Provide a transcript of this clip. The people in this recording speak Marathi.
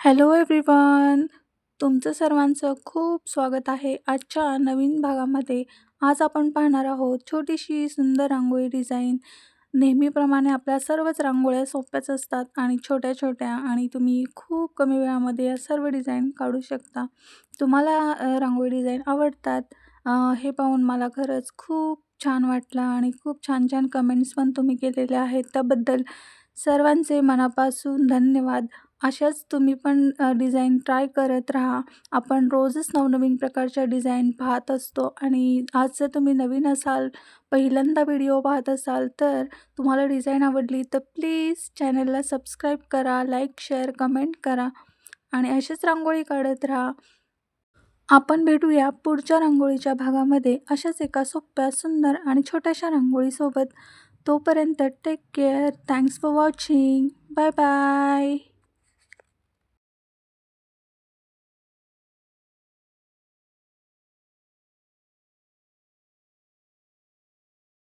हॅलो एव्हरीवन तुमचं सर्वांचं खूप स्वागत आहे आजच्या नवीन भागामध्ये. आज आपण पाहणार आहोत छोटीशी सुंदर रांगोळी डिझाईन. नेहमीप्रमाणे आपल्या सर्वच रांगोळ्या सोप्याच असतात आणि छोट्या छोट्या आणि तुम्ही खूप कमी वेळामध्ये या सर्व डिझाईन काढू शकता. तुम्हाला रांगोळी डिझाईन आवडतात? हे पाहून मला खरंच खूप छान वाटलं आणि खूप छान छान कमेंट्स पण तुम्ही केलेल्या आहेत त्याबद्दल. सर्वांचे मनापासून धन्यवाद. अशाच तुम्ही पण डिझाईन ट्राय करत राहा. आपण रोजच नवनवीन प्रकारच्या डिझाईन पाहत असतो आणि आज जर तुम्ही नवीन असाल पहिल्यांदा व्हिडिओ पाहत असाल तर तुम्हाला डिझाईन आवडली तर प्लीज चॅनलला सबस्क्राईब करा लाईक शेअर कमेंट करा आणि अशीच रांगोळी काढत राहा. आपण भेटूया पुढच्या रांगोळीच्या भागामध्ये अशाच एका सोप्या सुंदर आणि छोट्याशा रांगोळीसोबत. तोपर्यंत take care thanks for watching bye bye